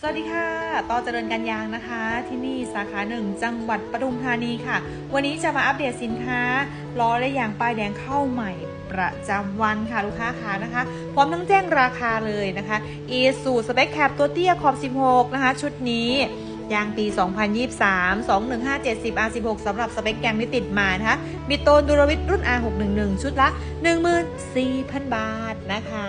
สวัสดีค่ะ ต่อเจริญกันยางนะคะ ที่นี่สาขาหนึ่งจังหวัดปทุมธานีค่ะ วันนี้จะมาอัปเดตสินค้าล้อและยางป้ายแดงเข้าใหม่ประจำวันค่ะลูกค้าค่ะนะคะ พร้อมทั้งแจ้งราคาเลยนะคะ e สูสเปคแคปตัวเตี้ยขอบ 16 นะคะ ชุดนี้ ยางปี 2023 21570 R16 สำหรับสเปคยางที่ติดมานะคะ มีโตนดูรวิทรุ่น R611 ชุดละ 14,000 บาทนะคะ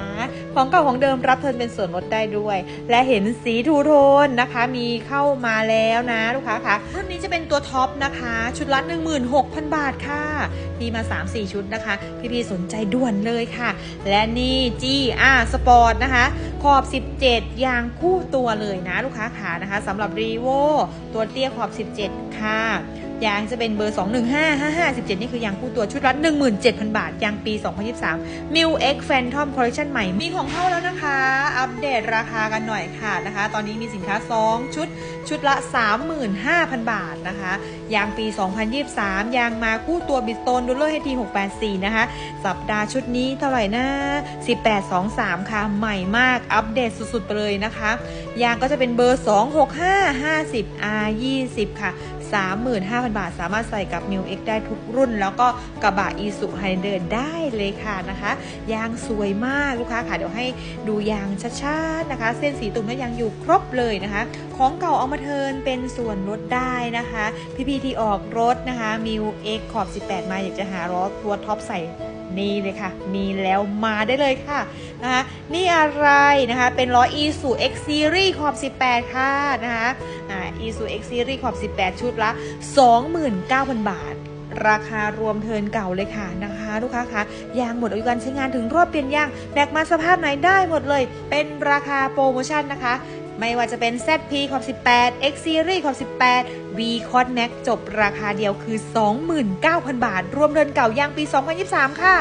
ของเก่าของเดิมรับเทิร์นเป็นส่วนลดได้ด้วย และเห็นสีทูโทนนะคะ มีเข้ามาแล้วนะลูกค้าคะรุ่นนี้จะเป็นตัวท็อปนะคะ ชุดละ 16,000 บาทค่ะมีมา 3-4 ชุดนะคะ พี่ๆสนใจด่วนเลยค่ะ และนี่ GR Sport นะคะ ขอบ 17 ยางคู่ตัวเลยนะลูกค้าขานะคะสำหรับรีโวตัวเตี้ยขอบ 17 ค่ะ ยางจะเป็นเบอร์ 215 55 17 นี่คือยางคู่ตัวชุดละ17,000 บาท ยางปี 2023 m i l X Phantom Collection ใหม่ มีของเข้าแล้วนะคะ อัปเดตราคากันหน่อยค่ะนะคะ ตอนนี้มีสินค้า 2 ชุด ชุดละ 35,000 บาทนะคะ ยางปี 2023 ยางมาคู่ตัวบิสโตนดูเลอร์ให้ที684 นะคะ สัปดาห์ชุดนี้เท่าไหร่นะ1823 ค่ะ ใหม่มาก อัปเดตสุดๆไปเลยนะคะ ยางก็จะเป็นเบอร์ 265 50 R 20 ค่ะ 35,000 บาท สามารถใส่กับ m ิ X ได้ทุกรุ่น แล้วก็กระบะอีสุไฮเดินได้เลยค่ะนะคะ ยางสวยมากลูกค้าค่ะ เดี๋ยวให้ดูยางช้าๆนะคะ เส้นสีตุ่มและยางอยู่ครบเลยนะคะ ของเก่าเอามาเทินเป็นส่วนลดได้นะคะ พี่ๆที่ออกรถนะคะมิว X ขอบ 18 มาอยากจะหาล้อตัวท็อปใส่ นี่เลยค่ะ มีแล้วมาได้เลยค่ะนะคะนี่อะไรนะคะ เป็นล้อ e s u X Series ขอบ 18 ค่ะนะคะอ่า e s u X Series ขอบ 18 ชุดละ 29,000 บาท ราคารวมเทินเก่าเลยค่ะนะคะ ลูกค้าคะยางหมดอายุการใช้งานถึงรอบเปลี่ยนยางแบกมาสภาพไหนได้หมดเลย เป็นราคาโปรโมชั่นนะคะ ไม่ว่าจะเป็น ZP ขอบ18 X Series ขอบ18 V c o t Max จบราคาเดียวคือ 29,000 บาท รวมเดินเก่ายางปี 2023 ค่ะ